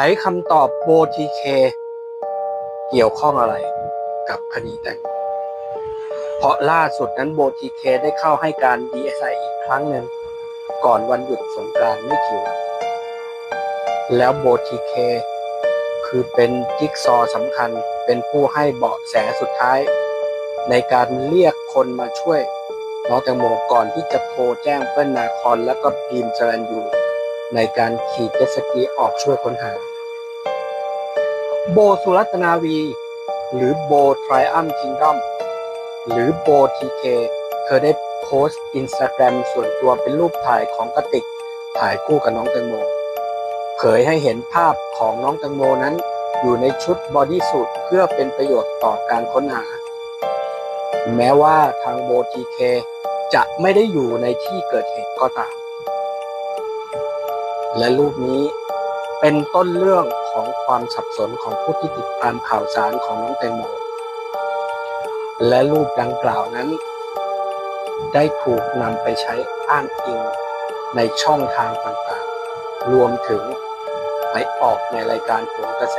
ขคำตอบโบทีเคเกี่ยวข้องอะไรกับคดีแตงโมเพราะล่าสุดนั้นโบทีเคได้เข้าให้การดีเอสไออีกครั้งหนึ่งก่อนวันหยุดสงกรานต์ไม่กี่วันแล้วโบทีเคคือเป็นจิ๊กซอสำคัญเป็นผู้ให้เบาะแสสุดท้าย ในการเรียกคนมาช่วยน้องแตงโมก่อนที่จะโทรแจ้งเปิ้ลนาคอนแล้วก็พีมสรันยู ในการขี่เจ็ตสกีออกช่วยค้นหา โบสุรัตนาวี หรือโบทริอัมคิงดอมหรือโบทีเคเธอได้โพสต์อินสตาแกรมส่วนตัวเป็นรูปถ่ายของกติกถ่ายคู่กับน้องแตงโม เผยให้เห็นภาพของน้องแตงโมนั้น อยู่ในชุดบอดี้สูทเพื่อเป็นประโยชน์ต่อการค้นหา แม้ว่าทางโบทีเคจะไม่ได้อยู่ในที่เกิดเหตุก็ตาม และรูปนี้เป็นต้นเรื่องของความสับสนของผู้ที่ติดตามข่าวสารของน้องแตงโมและรูปดังกล่าวนั้น ได้ถูกนำไปใช้อ้างอิงในช่องทางต่างๆ รวมถึงไปออกในรายการผลกระแส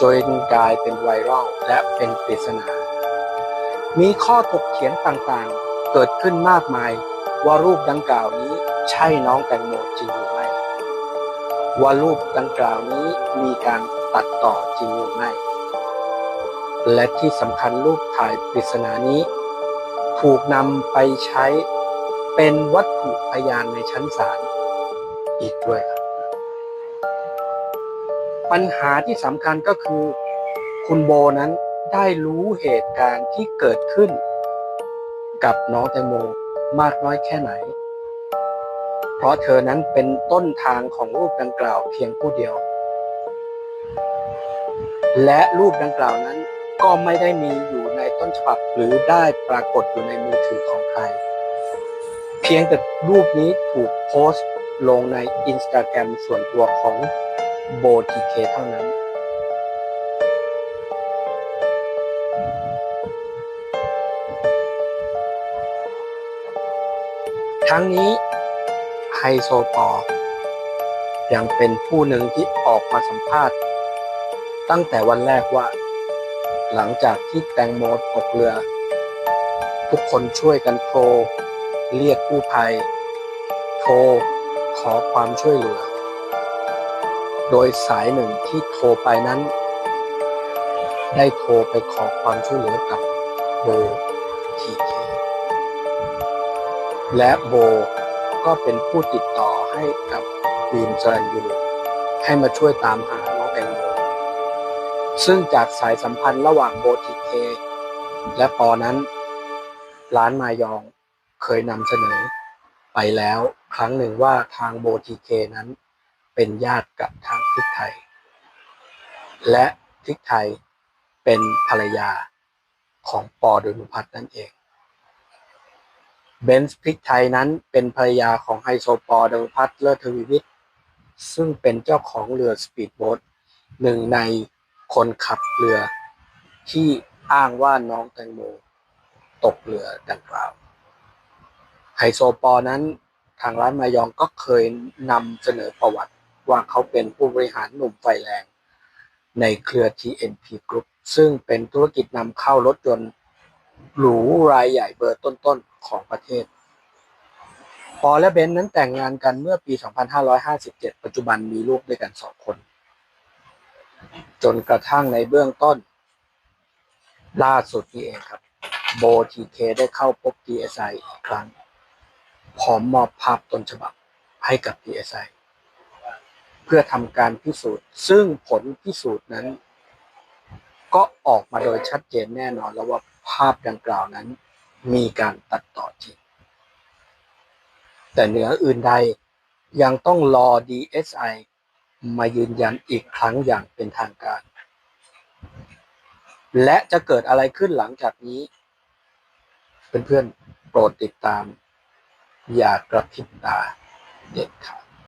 จนกลายเป็นไวรัลและเป็นปริศนา มีข้อถกเถียงต่างๆ เกิดขึ้นมากมายว่ารูปดังกล่าวนี้ใช่น้องแตงโมจริงหรือไม่ ว่ารูปดังกล่าวนี้มีการตัดต่อจริงหรือไม่ และที่สำคัญรูปถ่ายปริศนานี้ ถูกนำไปใช้เป็นวัตถุพยานในชั้นศาลอีกด้วยครับ ปัญหาที่สำคัญก็คือ คุณโบนั้นได้รู้เหตุการณ์ที่เกิดขึ้น กับน้องแตงโมมากน้อยแค่ไหน ราะเธอนั้นเป็นต้นทางของรูปดังกล่าวเพียงผู้เดียว และรูปดังกล่าวนั้นก็ไม่ได้มีอยู่ในต้นฉบับหรือได้ปรากฏอยู่ในมือถือของใคร เพียงแต่รูปนี้ถูกโพสต์ลงในอินสตาแกรมส่วนตัวของโบทีเคเท่านั้น ทั้งนี้ ไฮโซปอยังเป็นผู้หนึ่งที่ออกมาสัมภาษณ์ ตั้งแต่วันแรกว่า หลังจากที่แตงโมตกเรือ ทุกคนช่วยกันโทร เรียกกู้ภัย โทร ขอความช่วยเหลือ โดยสายหนึ่งที่โทรไปนั้น ได้โทรไปขอความช่วยเหลือกับโบทีเคและโบ ก็เป็นผู้ติดต่อให้กับบีมสรันยูให้มาช่วยตามหาน้องแตงโมซึ่งจากสายสัมพันธ์ระหว่างโบทีเคและปอนั้น ร้านมายองเคยนำเสนอ ไปแล้วครั้งหนึ่งว่าทางโบทีเคนั้น เป็นญาติกับทางทิกไทย และทิกไทยเป็นภรรยาของปอดนุพัฒน์นั่นเอง เบนซ์พริกไทยนั้นเป็นภรรยาของไฮโซปอร์ดวพัฒเลิศทวีวิทย์ซึ่งเป็นเจ้าของเรือสปีดโบ๊ทหนึ่งในคนขับเรือที่อ้างว่าน้องแตงโมตกเรือดังกล่าวไฮโซปอร์นั้นทางร้านมายองก็เคยนำเสนอประวัติว่าเขาเป็นผู้บริหารหนุ่มไฟแรง ในเครือ TNP Group ซึ่งเป็นธุรกิจนำเข้ารถยนต์หรูรายใหญ่เบอร์ต้นๆ ของประเทศ ปอและเบนซ์นั้นแต่งงานกันเมื่อปี 2557 ปัจจุบันมีลูกด้วยกันสองคน จนกระทั่งในเบื้องต้น ล่าสุดนี้เองครับ โบทีเคได้เข้าพบ DSI อีกครั้ง พร้อมมอบภาพต้นฉบับให้กับ DSI เพื่อทำการพิสูจน์ ซึ่งผลพิสูจน์นั้น ก็ออกมาโดยชัดเจนแน่นอนแล้วว่าภาพดังกล่าวนั้น มีการตัดต่อจริง แต่เหนืออื่นใดยังต้องรอ DSI มายืนยันอีกครั้งอย่างเป็นทางการ และจะเกิดอะไรขึ้นหลังจากนี้ เพื่อนๆโปรดติดตาม อย่ากระพริบตาเด็ดขาด